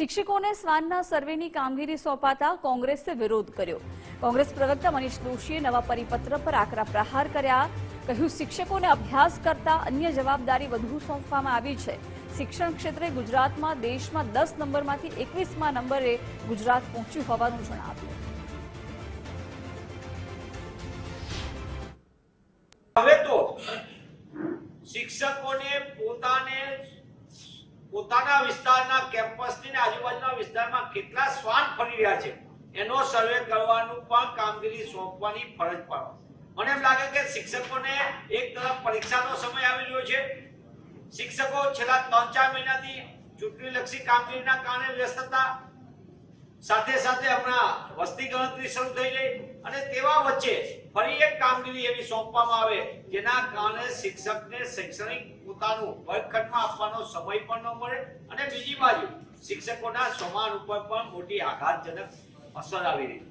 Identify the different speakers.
Speaker 1: શિક્ષકોને શ્વાનના સર્વેની કામગીરી સોંપાતા કોંગ્રેસે વિરોધ કર્યો. કોંગ્રેસ પ્રવક્તા મનીષ દોશીએ નવા પરિપત્ર પર આકરા પ્રહાર કર્યા. કહ્યું, શિક્ષકોને અભ્યાસ કરતા અન્ય જવાબદારી વધુ સોંપવામાં આવી છે. શિક્ષણ ક્ષેત્રે ગુજરાતમાં દેશમાં દસ નંબરમાંથી એકવીસમાં નંબરે ગુજરાત પહોંચ્યું હોવાનું જણાવ્યું.
Speaker 2: શિક્ષકોને પોતાને પોતાના વિસ્તારના કેમ્પસની આજુબાજુના વિસ્તારમાં કેટલા શ્વાન ફરી રહ્યા છે, એનો સર્વે કરવાનું પણ કામગીરી સોંપવાની ફરજ પાડો. મને એમ લાગે કે શિક્ષકોને એક તરફ પરીક્ષાનો સમય આવી રહ્યો છે. શિક્ષકો છેલ્લા ત્રણ ચાર મહિનાથી ચૂંટણીલક્ષી કામગીરીના કારણે વ્યસ્ત હતા. સાથે સાથે હમણાં વસ્તી ગણતરી શરૂ થઈ ગઈ અને તેવા વચ્ચે ફરી એક કામગીરી એવી સોંપવામાં આવે, જેના કારણે શિક્ષકને શૈક્ષણિક પોતાનું વર્ગખંડમાં આપવાનો સમય પણ ન મળે અને બીજી બાજુ શિક્ષકોના સમાન ઉપર પણ મોટી આઘાતજનક અસર આવી રહી